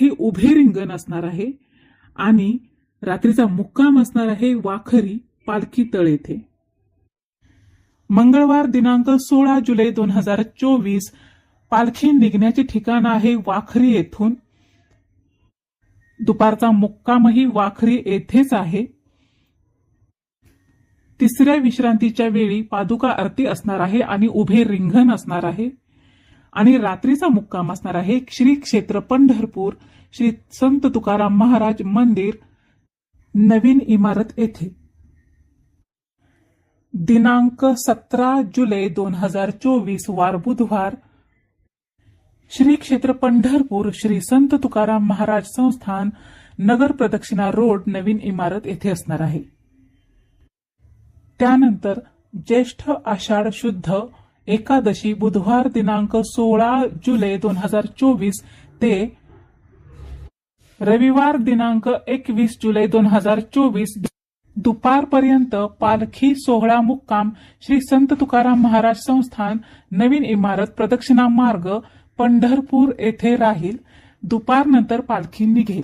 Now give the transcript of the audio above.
येथे उभे रिंगण असणार आहे आणि रात्रीचा मुक्काम असणार आहे वाखरी पालखी तळ येथे. मंगळवार दिनांक सोळा जुलै दोन हजार चोवीस पालखी निघण्याचे ठिकाण आहे वाखरी येथून. दुपारचा मुक्कामही वाखरी येथेच आहे. तिसऱ्या विश्रांतीच्या वेळी पादुका आरती असणार आहे आणि उभे रिंगण असणार आहे. आणि रात्रीचा मुक्काम असणार आहे श्री क्षेत्र पंढरपूर श्री संत तुकाराम महाराज मंदिर नवीन इमारत येथे. दिनांक सतरा जुलै दोन हजार चोवीस वार बुधवार. श्री क्षेत्र पंढरपूर श्री संत तुकाराम महाराज संस्थान नगर प्रदक्षिणा रोड नवीन इमारत येथे असणार आहे. त्यानंतर ज्येष्ठ आषाढ शुद्ध एकादशी बुधवार दिनांक सोळा जुलै दोन हजार चोवीस ते रविवार दिनांक एकवीस जुलै दोन हजार चोवीस दुपारपर्यंत पालखी सोहळा मुक्काम श्री संत तुकाराम महाराज संस्थान नवीन इमारत प्रदक्षिणा मार्ग पंढरपूर येथे राहील. दुपारनंतर पालखी निघेल.